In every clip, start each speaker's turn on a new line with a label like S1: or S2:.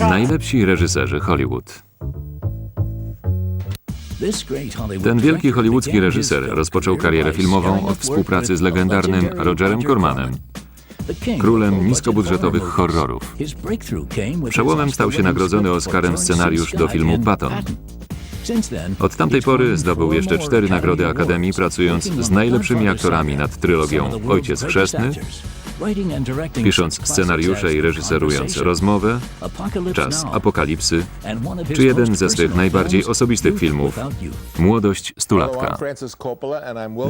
S1: Najlepsi reżyserzy Hollywood. Ten wielki hollywoodzki reżyser rozpoczął karierę filmową od współpracy z legendarnym Rogerem Cormanem, królem niskobudżetowych horrorów. Przełomem stał się nagrodzony Oscarem scenariusz do filmu Patton. Od tamtej pory zdobył jeszcze cztery nagrody Akademii, pracując z najlepszymi aktorami nad trylogią Ojciec Chrzestny, pisząc scenariusze i reżyserując Rozmowę, Czas Apokalipsy, czy jeden ze swych najbardziej osobistych filmów Młodość stulatka.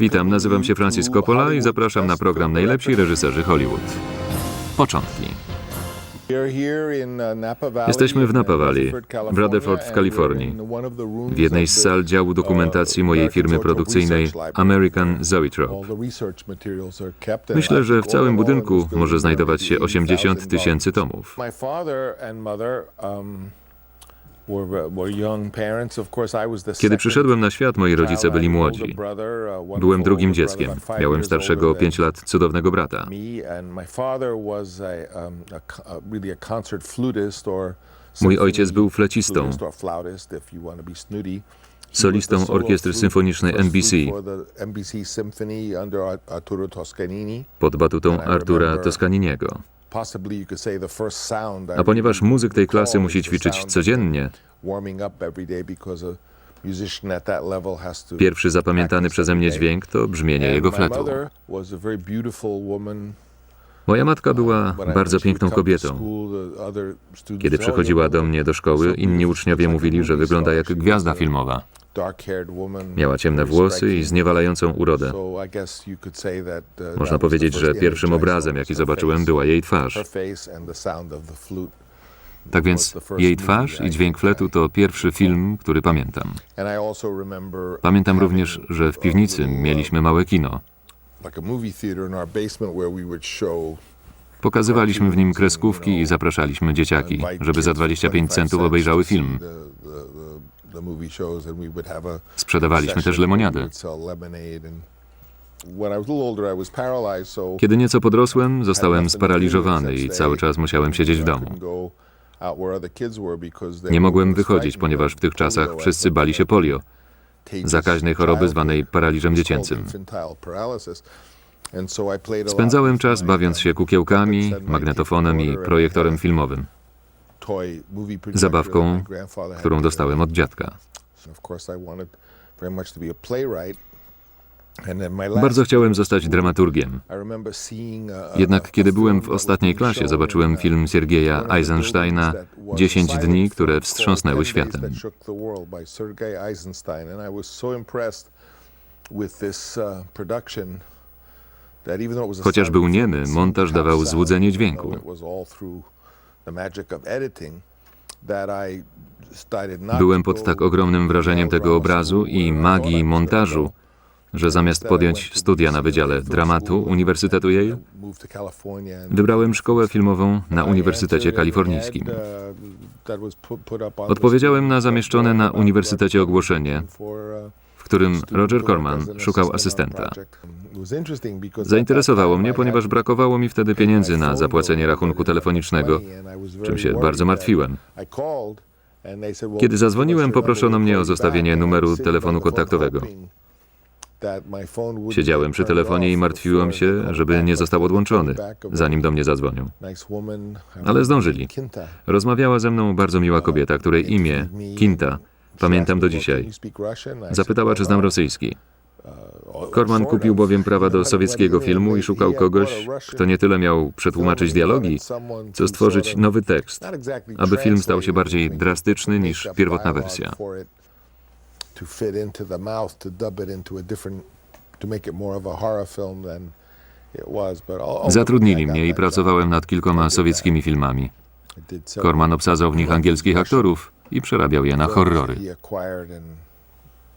S1: Witam, nazywam się Francis Coppola i zapraszam na program Najlepsi reżyserzy Hollywood. Początki.
S2: Jesteśmy w Napa Valley, w Rutherford w Kalifornii,
S1: W jednej z sal działu dokumentacji mojej firmy produkcyjnej American Zoetrope. Myślę, że w całym budynku może znajdować się 80 tysięcy tomów.
S2: Kiedy przyszedłem na świat, moi rodzice byli młodzi.
S1: Byłem drugim dzieckiem. Miałem starszego o 5 lat cudownego brata. Mój ojciec był flecistą, solistą orkiestry symfonicznej NBC pod batutą Artura Toscaniniego. A ponieważ muzyk tej klasy musi ćwiczyć codziennie, pierwszy zapamiętany przeze mnie dźwięk to brzmienie jego fletu. Moja matka była bardzo piękną kobietą. Kiedy przychodziła do mnie do szkoły, inni uczniowie mówili, że wygląda jak gwiazda filmowa. Miała ciemne włosy i zniewalającą urodę. Można powiedzieć, że pierwszym obrazem, jaki zobaczyłem, była jej twarz. Tak więc jej twarz i dźwięk fletu to pierwszy film, który pamiętam. Pamiętam również, że w piwnicy mieliśmy małe kino. Pokazywaliśmy w nim kreskówki i zapraszaliśmy dzieciaki, żeby za 25 centów obejrzały film. Sprzedawaliśmy też lemoniadę. Kiedy nieco podrosłem, zostałem sparaliżowany i cały czas musiałem siedzieć w domu. Nie mogłem wychodzić, ponieważ w tych czasach wszyscy bali się polio, zakaźnej choroby zwanej paraliżem dziecięcym. Spędzałem czas bawiąc się kukiełkami, magnetofonem i projektorem filmowym, zabawką, którą dostałem od dziadka. Bardzo chciałem zostać dramaturgiem. Jednak kiedy byłem w ostatniej klasie, zobaczyłem film Siergieja Eisensteina 10 dni, które wstrząsnęły światem. Chociaż był niemy, montaż dawał złudzenie dźwięku. Byłem pod tak ogromnym wrażeniem tego obrazu i magii montażu, że zamiast podjąć studia na Wydziale Dramatu Uniwersytetu Yale, wybrałem szkołę filmową na Uniwersytecie Kalifornijskim. Odpowiedziałem na zamieszczone na uniwersytecie ogłoszenie, w którym Roger Corman szukał asystenta. Zainteresowało mnie, ponieważ brakowało mi wtedy pieniędzy na zapłacenie rachunku telefonicznego, czym się bardzo martwiłem. Kiedy zadzwoniłem, poproszono mnie o zostawienie numeru telefonu kontaktowego. Siedziałem przy telefonie i martwiłem się, żeby nie został odłączony, zanim do mnie zadzwonią. Ale zdążyli. Rozmawiała ze mną bardzo miła kobieta, której imię, Kinta, pamiętam do dzisiaj. Zapytała, czy znam rosyjski. Korman kupił bowiem prawa do sowieckiego filmu i szukał kogoś, kto nie tyle miał przetłumaczyć dialogi, co stworzyć nowy tekst, aby film stał się bardziej drastyczny niż pierwotna wersja.
S2: To fit into the mouth to dub it into a different to make it more of a horror film than it was but all-
S1: Zatrudnili mnie i pracowałem nad kilkoma sowieckimi filmami. Korman obsadzał w nich angielskich aktorów i przerabiał je na horrory.
S2: he acquired and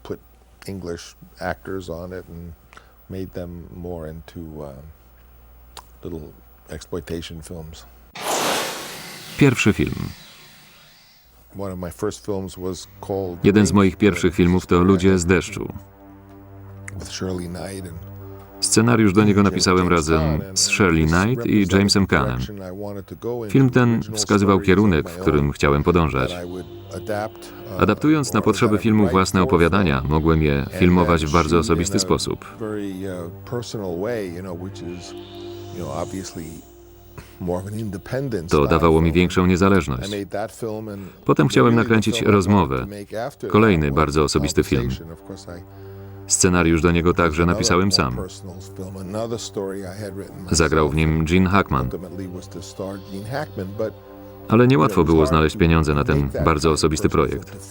S2: put English actors on it and made them more into little exploitation films.
S1: Pierwszy film.
S2: One of my first films was called
S1: Jeden z moich pierwszych filmów to Ludzie z deszczu. Scenariusz do niego napisałem razem z Shirley Knight i Jamesem Kahnem. Film ten wskazywał kierunek, w którym chciałem podążać. Adaptując na potrzeby filmu własne opowiadania, mogłem je filmować w bardzo osobisty sposób. To dawało mi większą niezależność. Potem chciałem nakręcić rozmowę, kolejny bardzo osobisty film. Scenariusz do niego także napisałem sam. Zagrał w nim Gene Hackman, ale niełatwo było znaleźć pieniądze na ten bardzo osobisty projekt.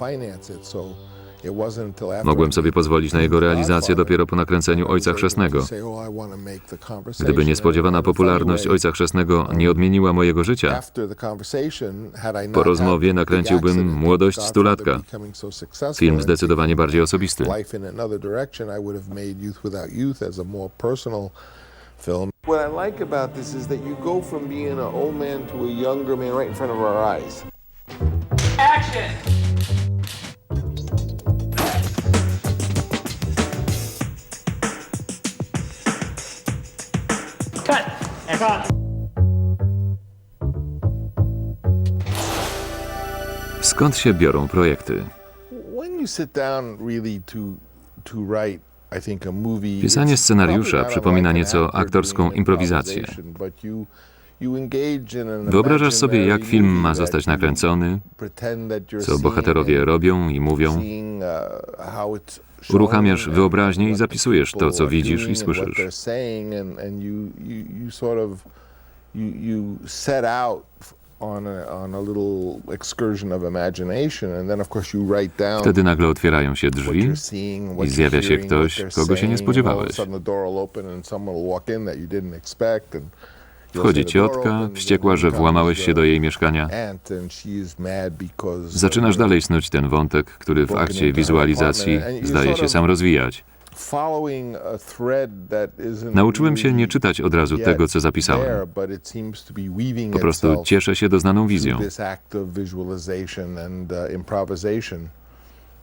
S1: Mogłem sobie pozwolić na jego realizację dopiero po nakręceniu Ojca Chrzestnego. Gdyby niespodziewana popularność Ojca Chrzestnego nie odmieniła mojego życia,
S2: po rozmowie nakręciłbym Młodość stulatka.
S1: film zdecydowanie bardziej osobisty.
S2: life in another direction, I would have made Youth Without Youth as a more personal film. What I like about this is that you go from being an old man to a younger man right in front of our eyes.
S3: Action!
S1: Skąd się biorą projekty?
S2: When you sit down really to, to write, I think a movie,
S1: Pisanie scenariusza przypomina nieco aktorską improwizację. Wyobrażasz sobie, jak film ma zostać nakręcony, co bohaterowie robią i mówią. Uruchamiasz wyobraźnię i zapisujesz to, co widzisz i słyszysz. Wtedy nagle otwierają się drzwi i zjawia się ktoś, kogo się nie spodziewałeś. Wchodzi ciotka, wściekła, że włamałeś się do jej mieszkania. Zaczynasz dalej snuć ten wątek, który w akcie wizualizacji zdaje się sam rozwijać. Nauczyłem się nie czytać od razu tego, co zapisałem. Po prostu cieszę się doznaną wizją.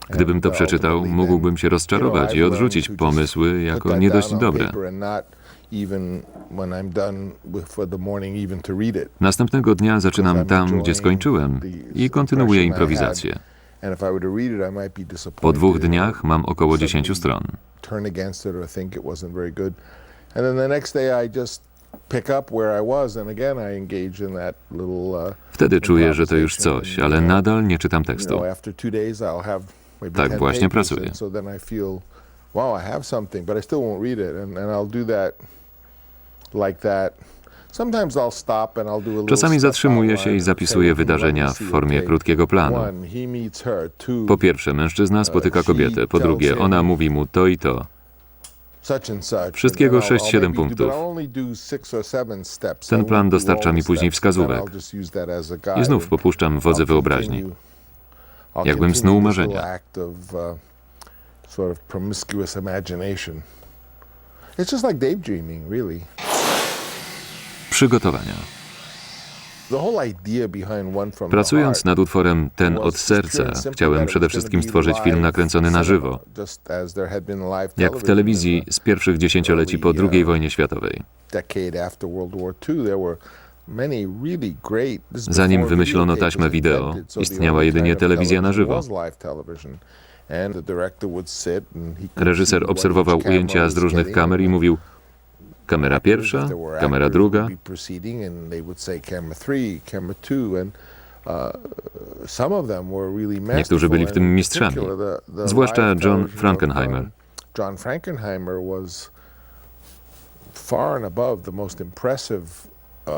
S1: Gdybym to przeczytał, mógłbym się rozczarować i odrzucić pomysły jako nie dość dobre. Następnego dnia zaczynam tam, gdzie skończyłem i kontynuuję improwizację. Po dwóch dniach mam około 10 stron. Wtedy czuję, że to już coś, ale nadal nie czytam tekstu. Tak
S2: 10
S1: właśnie pracuję.
S2: wow, I have something, but I still won't read it, and, and I'll do that
S1: Czasami zatrzymuję się i zapisuję wydarzenia
S2: "Let
S1: w formie krótkiego planu. Po pierwsze, mężczyzna spotyka kobietę. Po drugie, ona mówi mu to i to. Wszystkiego
S2: then I'll- I'll
S1: 6-7
S2: maybe do- but
S1: punktów. Ten plan dostarcza mi później wskazówek. I znów popuszczam wodze wyobraźni. Jakbym snuł marzenia.
S2: uh. It's just like daydreaming, really.
S1: Przygotowania. Pracując nad utworem Ten od serca, chciałem przede wszystkim stworzyć film nakręcony na żywo, jak w telewizji z pierwszych dziesięcioleci po II wojnie światowej. Zanim wymyślono taśmę wideo, istniała jedynie telewizja na żywo. Reżyser obserwował ujęcia z różnych kamer i mówił kamera pierwsza, kamera druga.
S2: uh,
S1: Niektórzy byli w tym mistrzami, zwłaszcza John
S2: of,
S1: Frankenheimer.
S2: John Frankenheimer was far and above the most impressive uh,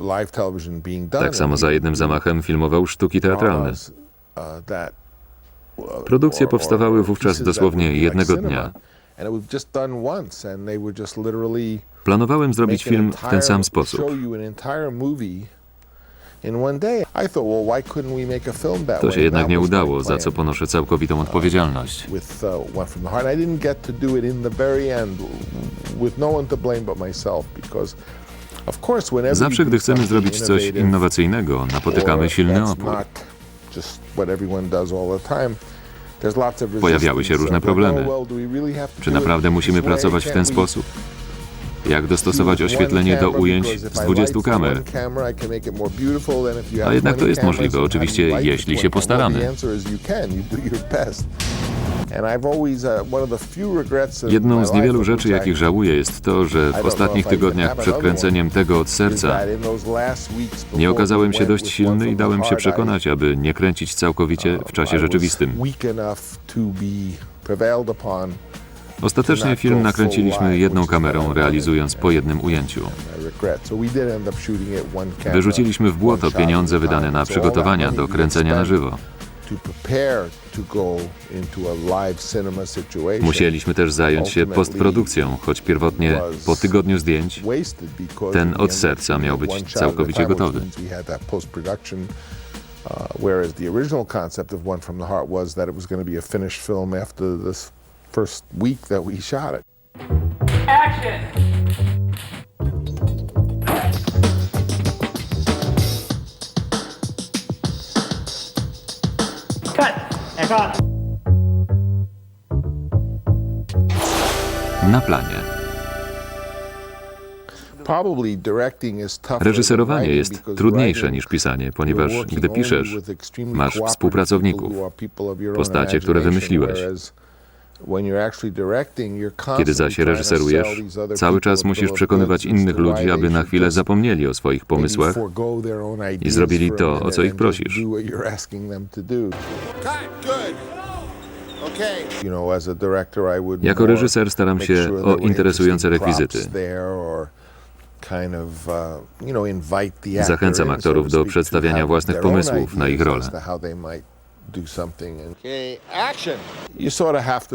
S2: live television being done.
S1: Tak samo za jednym zamachem filmował sztuki teatralne.
S2: uh, uh,
S1: Produkcje powstawały wówczas dosłownie jednego dnia.
S2: And it was just done once, and they would just literally
S1: Planowałem zrobić film w ten sam sposób.
S2: Show you an entire movie in one day. I thought, well, why couldn't we make a film that
S1: To się jednak nie udało, za co ponoszę całkowitą odpowiedzialność. Zawsze, gdy chcemy zrobić coś innowacyjnego, napotykamy silny opór. Pojawiały się różne problemy. Czy naprawdę musimy pracować w ten sposób? Jak dostosować oświetlenie do ujęć z 20 kamer?
S2: A
S1: jednak to jest możliwe, oczywiście, jeśli się postaramy. Jedną z niewielu rzeczy, jakich żałuję, jest to, że w ostatnich tygodniach przed kręceniem tego od serca nie okazałem się dość silny i dałem się przekonać, aby nie kręcić całkowicie w czasie rzeczywistym. Ostatecznie film nakręciliśmy jedną kamerą, realizując po jednym ujęciu. Wyrzuciliśmy w błoto pieniądze wydane na przygotowania do kręcenia na żywo. Musieliśmy też zająć się postprodukcją, choć pierwotnie po tygodniu zdjęć
S2: ten od serca miał być całkowicie gotowy. Uh, whereas the original concept of One from the Heart was that it was going to be a finished film after this first week that we shot it.
S3: Action! Cut! And cut!
S1: Na planie. Reżyserowanie jest trudniejsze niż pisanie, ponieważ gdy piszesz, masz współpracowników, postacie, które wymyśliłeś. Kiedy zaś reżyserujesz,
S2: sell these other
S1: cały czas musisz przekonywać innych ludzi, aby na chwilę zapomnieli o swoich pomysłach
S2: forego their own ideas
S1: zrobili to, o co ich prosisz.
S2: I
S1: Jako reżyser staram
S2: make
S1: się
S2: sure
S1: o interesujące rekwizyty.
S2: props there or kind of, uh, you know, invite the actor
S1: Zachęcam aktorów do przedstawiania własnych pomysłów na ich rolę.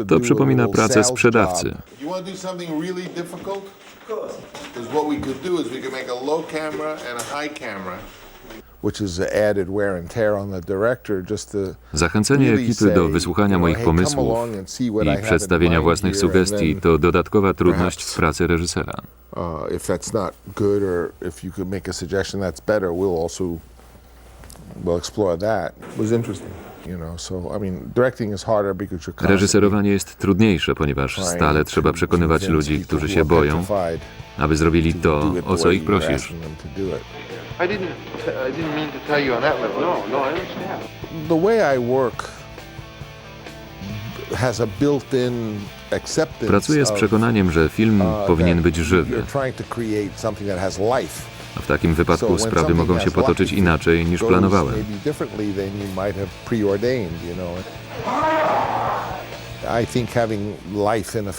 S2: To
S1: przypomina pracę sprzedawcy.
S2: job. You want to do something really difficult? Because what we could do is we could make a low camera and a high camera. Which is the added wear and tear on the director just to
S1: Zachęcenie ekipy do wysłuchania moich pomysłów
S2: along and see what I
S1: przedstawienia własnych sugestii to dodatkowa trudność w pracy reżysera.
S2: if that's not good or if you could make a suggestion that's better, we'll also we'll explore that. It was interesting,
S1: Reżyserowanie jest trudniejsze, ponieważ stale trzeba przekonywać ludzi, którzy się boją, aby zrobili
S2: to
S1: o co ich prosisz.
S4: No, no.
S1: Pracuję z przekonaniem, że film
S2: uh,
S1: powinien być żywy. W takim wypadku sprawy mogą się potoczyć inaczej niż planowałem.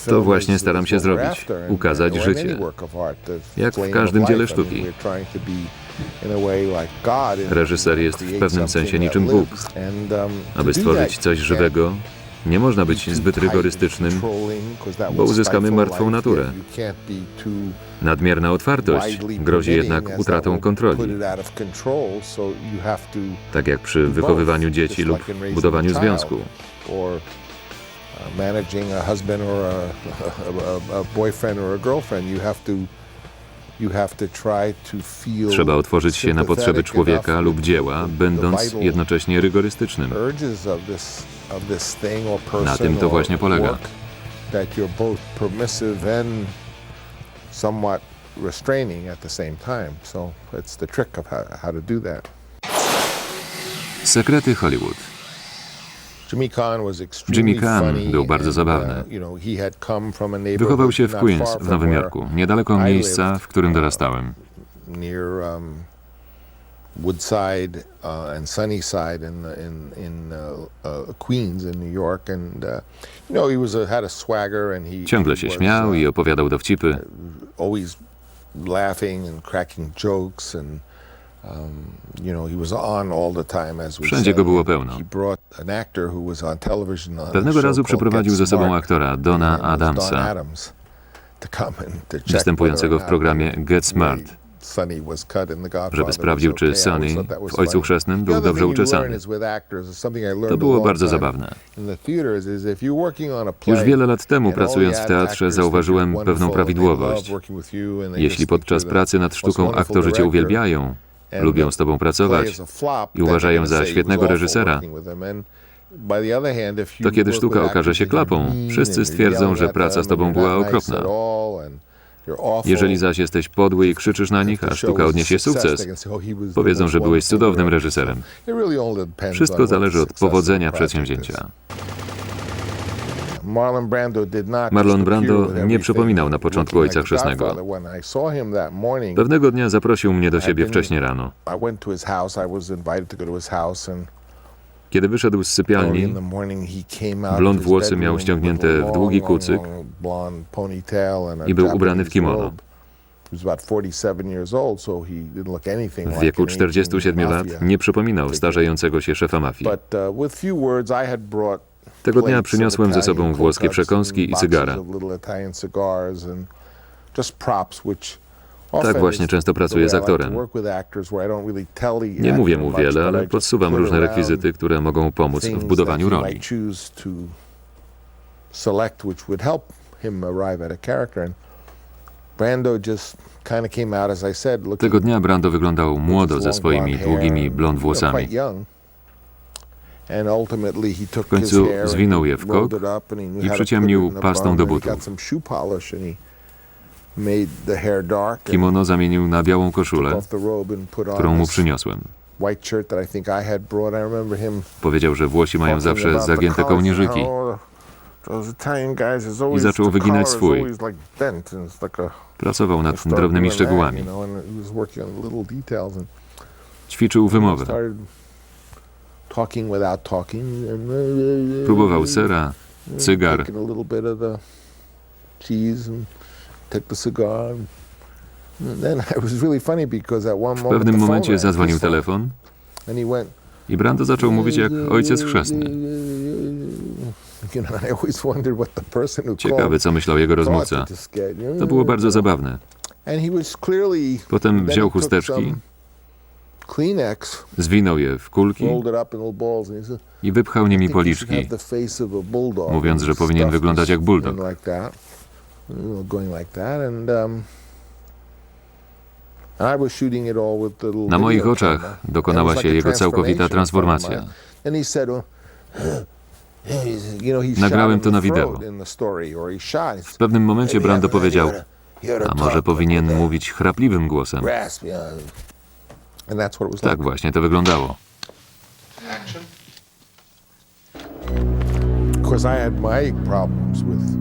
S1: To właśnie staram się zrobić. Ukazać życie. Jak w każdym dziele sztuki. Reżyser jest w pewnym sensie niczym Bóg.
S2: um,
S1: Aby stworzyć coś żywego, nie można być zbyt rygorystycznym. bo uzyskamy martwą naturę. Nadmierna otwartość grozi jednak utratą kontroli, tak jak przy wychowywaniu dzieci lub budowaniu związku.
S2: uh, managing a husband or a, a, a boyfriend or a girlfriend. You have to
S1: Trzeba otworzyć się na potrzeby człowieka lub dzieła, będąc jednocześnie rygorystycznym. Na tym to właśnie polega. Sekrety Hollywood.
S2: Jimmy Kahn
S1: był bardzo zabawny.
S2: uh, neighborhood
S1: Wychował się w Queens w Nowym Jorku, niedaleko miejsca, w którym
S2: uh,
S1: dorastałem.
S2: near Woodside uh, and Sunnyside in the- in in uh, uh, Queens in New York, and uh, you know he was a, had a swagger and he
S1: Ciągle się śmiał
S2: uh,
S1: i opowiadał dowcipy.
S2: always laughing and cracking jokes and
S1: Wszędzie
S2: said.
S1: go było pełno. Pewnego razu przyprowadził ze sobą aktora Dona Adamsa, występującego w programie Get Smart, żeby sprawdził, czy Sonny w Ojcu. Chrzestnym był dobrze uczesany. To było bardzo zabawne. Już wiele lat temu, pracując w teatrze, zauważyłem pewną prawidłowość. Jeśli podczas pracy nad sztuką aktorzy cię uwielbiają, lubią z tobą pracować i uważają za świetnego reżysera, To kiedy sztuka okaże się klapą, wszyscy stwierdzą, że praca z tobą była okropna. Jeżeli zaś jesteś podły i krzyczysz na nich, a sztuka odniesie sukces,
S2: "Oh,
S1: powiedzą, że byłeś cudownym
S2: director."
S1: reżyserem. Wszystko zależy od powodzenia przedsięwzięcia.
S2: Marlon Brando,
S1: nie przypominał na początku Ojca Chrzestnego. Pewnego dnia zaprosił mnie do siebie wcześnie rano. Kiedy wyszedł z sypialni, blond włosy miał ściągnięte w długi kucyk i był ubrany w kimono.
S2: robe. He was about 47 years old, so he didn't look anything
S1: W wieku
S2: an
S1: 47
S2: aging
S1: lat nie przypominał starzejącego się szefa mafii. Tego dnia przyniosłem ze sobą włoskie przekąski i cygara. Tak właśnie często pracuję z aktorem. Nie mówię mu wiele, ale podsuwam różne rekwizyty, które mogą pomóc w budowaniu roli. Tego dnia Brando wyglądał młodo ze swoimi długimi blond włosami.
S2: quite young. And ultimately he took
S1: W końcu zwinął je w kok i przyciemnił pastą do butów. Kimono zamienił na białą koszulę, którą mu przyniosłem.
S2: I I. I
S1: Powiedział, że Włosi mają zawsze zagięte kołnierzyki.
S2: is always,
S1: zaczął wyginać swój. Pracował nad drobnymi szczegółami. Ćwiczył wymowę. Próbował sera, cygar. W pewnym momencie zadzwonił telefon i Brando zaczął mówić jak ojciec chrzestny. Ciekawe, co myślał jego rozmówca.
S2: to
S1: było bardzo zabawne. Potem wziął chusteczki, zwinął je w kulki i wypchał nimi policzki. mówiąc, że powinien wyglądać jak bulldog.
S2: um,
S1: Na moich oczach dokonała się jego całkowita transformacja.
S2: he
S1: Nagrałem to na wideo. W pewnym momencie Brando powiedział, a może powinien mówić chrapliwym głosem. Tak
S2: like.
S1: właśnie to wyglądało.
S4: Action.
S2: Of course, I had my problems with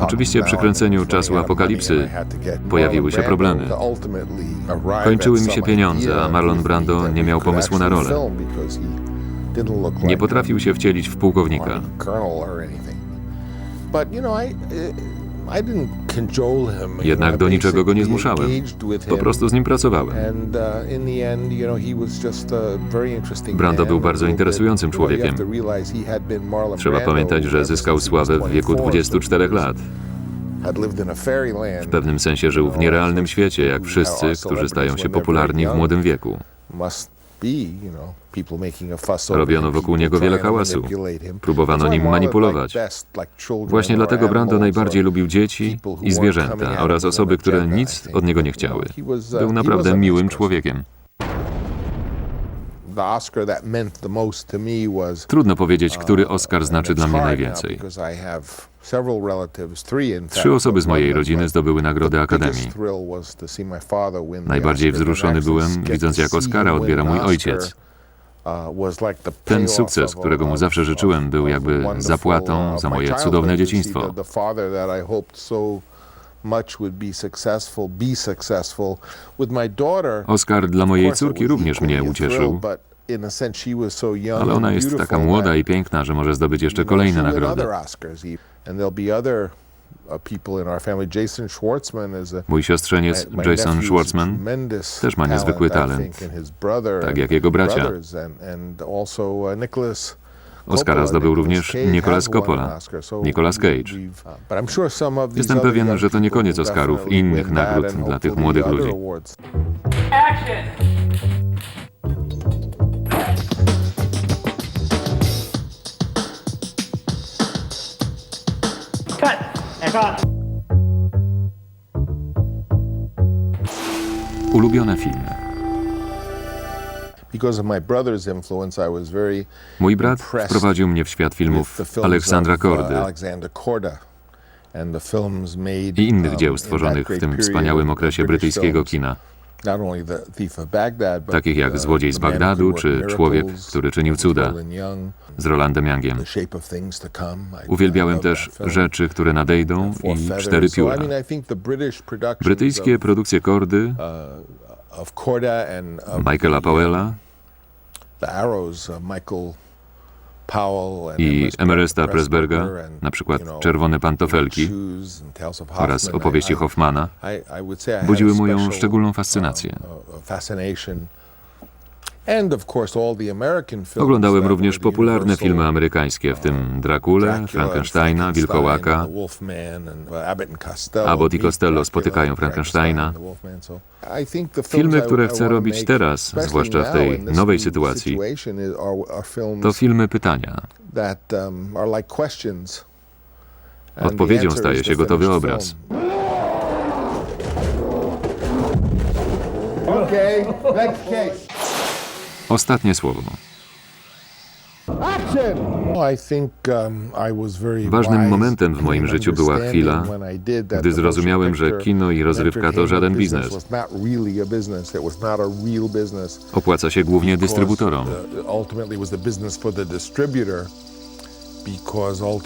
S1: Oczywiście przy kręceniu Czasu Apokalipsy pojawiły się problemy. Kończyły mi się pieniądze, a Marlon Brando nie miał pomysłu na rolę. Nie potrafił się wcielić w pułkownika. Jednak do niczego go nie zmuszałem. Po prostu z nim pracowałem.
S2: Brando był bardzo interesującym człowiekiem.
S1: Trzeba pamiętać, że zyskał sławę w wieku 24 lat.
S2: W
S1: W pewnym sensie żył w nierealnym świecie, jak wszyscy, którzy stają się popularni w młodym wieku.
S2: Robiono wokół niego wiele hałasu. Próbowano nim manipulować.
S1: Właśnie dlatego Brando najbardziej lubił dzieci i zwierzęta oraz osoby, które nic od niego nie chciały. Był naprawdę miłym człowiekiem. Trudno powiedzieć, który Oscar znaczy dla mnie najwięcej. Trzy osoby z mojej rodziny zdobyły nagrodę Akademii.
S2: Najbardziej wzruszony byłem, widząc jak Oscara odbiera mój ojciec.
S1: Ten sukces, którego mu zawsze życzyłem, był jakby zapłatą za moje cudowne dzieciństwo. Oscar dla mojej córki również mnie ucieszył, ale ona jest taka młoda i piękna, że może zdobyć jeszcze kolejne nagrody. Mój siostrzeniec Jason Schwartzman też ma niezwykły talent, tak jak jego bracia. Oscara zdobył również Nicolas Coppola, Nicolas Cage. Jestem pewien, że to nie koniec Oscarów i innych nagród dla tych młodych ludzi.
S3: Action!
S2: Was very
S1: Mój brat wprowadził mnie w świat filmów Aleksandra
S2: uh,
S1: Kordy. I innych
S2: um,
S1: dzieł stworzonych w tym wspaniałym okresie brytyjskiego kina, Takich jak
S2: uh,
S1: Złodziej z Bagdadu czy Człowiek, który czynił cuda z Rolandem Youngiem. Uwielbiałem też. Rzeczy, które nadejdą i. Cztery pióra. Brytyjskie produkcje Kordy,
S2: of
S1: Michaela
S2: the, uh,
S1: Powella i Emeresta Pressberga, na przykład Czerwone Pantofelki oraz opowieści Hoffmana, budziły moją szczególną fascynację. Oglądałem również popularne filmy amerykańskie, w tym Drakule,
S2: Dracula,
S1: Frankensteina,
S2: Frankenstein,
S1: Wilkołaka,
S2: Abbott
S1: i Costello spotykają Frankensteina. Filmy, które chcę robić teraz, zwłaszcza w tej nowej sytuacji, to filmy pytania.
S2: um,
S1: Odpowiedzią staje się
S2: to
S1: gotowy obraz.
S2: Okay, next case.
S1: Ostatnie słowo.
S2: Um,
S1: Ważnym momentem w moim życiu była chwila, gdy zrozumiałem, że kino i rozrywka to żaden biznes. Opłaca się głównie dystrybutorom.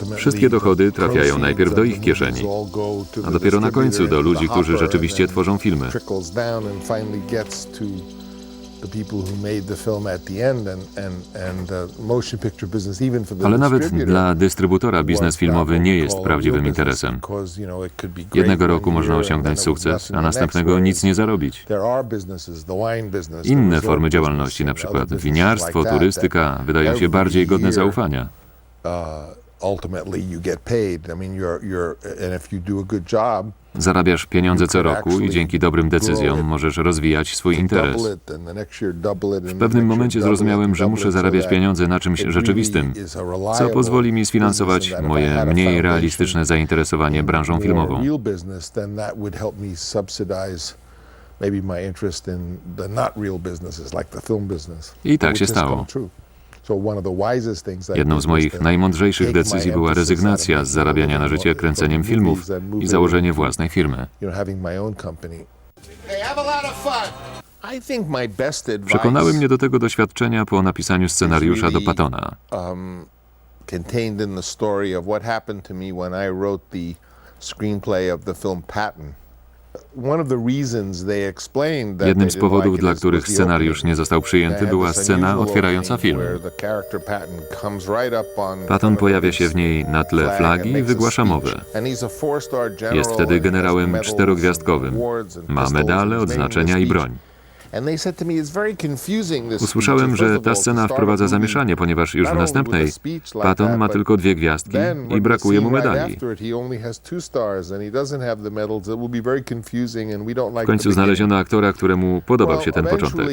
S2: Uh,
S1: Wszystkie dochody trafiają najpierw do ich kieszeni, a dopiero na końcu do ludzi, którzy rzeczywiście tworzą filmy. Ale nawet dla dystrybutora biznes filmowy nie jest prawdziwym interesem. Jednego roku można osiągnąć sukces, a następnego nic nie zarobić. Inne formy działalności, na przykład winiarstwo, turystyka, wydają się bardziej godne zaufania.
S2: Ultimately you get paid. I mean, you're you're, and if you do a good job,
S1: Zarabiasz pieniądze co roku i dzięki dobrym decyzjom możesz rozwijać swój interes. W pewnym momencie zrozumiałem, że muszę zarabiać pieniądze na czymś rzeczywistym, co pozwoli mi sfinansować moje mniej realistyczne zainteresowanie branżą filmową. I tak się stało. Jedną z moich najmądrzejszych decyzji była rezygnacja z zarabiania na życie kręceniem filmów i założenie własnej firmy. Przekonały mnie do tego doświadczenia po napisaniu scenariusza do Patona.
S2: um, contained in the story of what happened to me when I wrote the screenplay of the film Patton.
S1: Jednym z powodów, dla których scenariusz nie został przyjęty, była scena otwierająca film.
S2: Patton
S1: pojawia się w niej na tle
S2: flag
S1: flagi i wygłasza mowę. Jest wtedy generałem czterogwiazdkowym. Ma medale, odznaczenia i broń.
S2: And they said to me, "It's very confusing, this
S1: Usłyszałem, że ta scena wprowadza zamieszanie, ponieważ już w następnej Patton ma tylko dwie gwiazdki i brakuje mu medali. W końcu znaleziono aktora, któremu podobał się ten początek.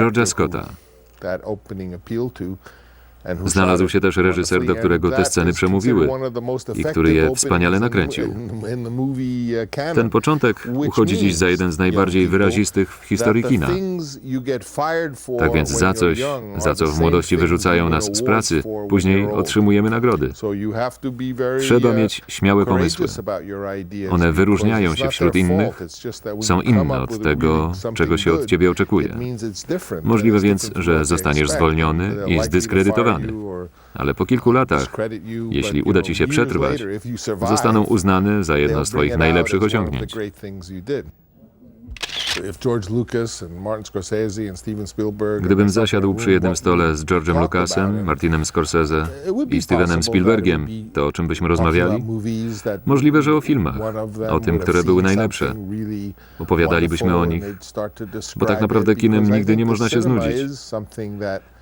S1: George'a Scotta. Znalazł się też reżyser, do którego te sceny przemówiły i który je wspaniale nakręcił. Ten początek uchodzi dziś za jeden z najbardziej wyrazistych w historii kina. Tak więc za coś, za co w młodości wyrzucają nas z pracy, później otrzymujemy nagrody. Trzeba mieć śmiałe pomysły. One wyróżniają się wśród innych, są inne od tego, czego się od ciebie oczekuje. Możliwe więc, że zostaniesz zwolniony i zdyskredytowany. Ale po kilku latach, jeśli uda ci się przetrwać, zostaną uznane za jedno z twoich najlepszych osiągnięć. Gdybym zasiadł przy jednym stole z George'em Lucasem, Martinem Scorsese i Stevenem Spielbergiem, to o czym byśmy rozmawiali? Możliwe, że o filmach, o tym, które były najlepsze. Opowiadalibyśmy o nich, bo tak naprawdę kinem nigdy nie można się znudzić.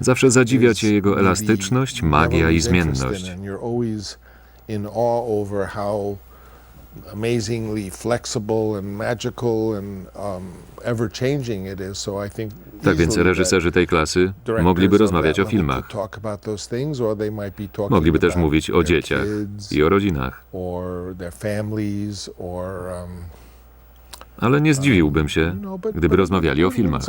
S1: Zawsze zadziwia cię jego elastyczność, magia i zmienność.
S2: Amazingly flexible and magical and um, ever changing it is. So I think
S1: Tak więc reżyserzy tej klasy mogliby rozmawiać o filmach. Mogliby też mówić o dzieciach i o rodzinach.
S2: um, ale nie zdziwiłbym się,
S1: No,
S2: gdyby rozmawiali o filmach.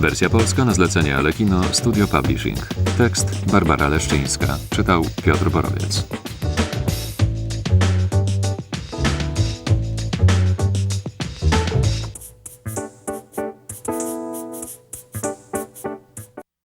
S2: Wersja polska na zlecenie Alekino Studio Publishing. Tekst Barbara Leszczyńska. Czytał Piotr Borowiec.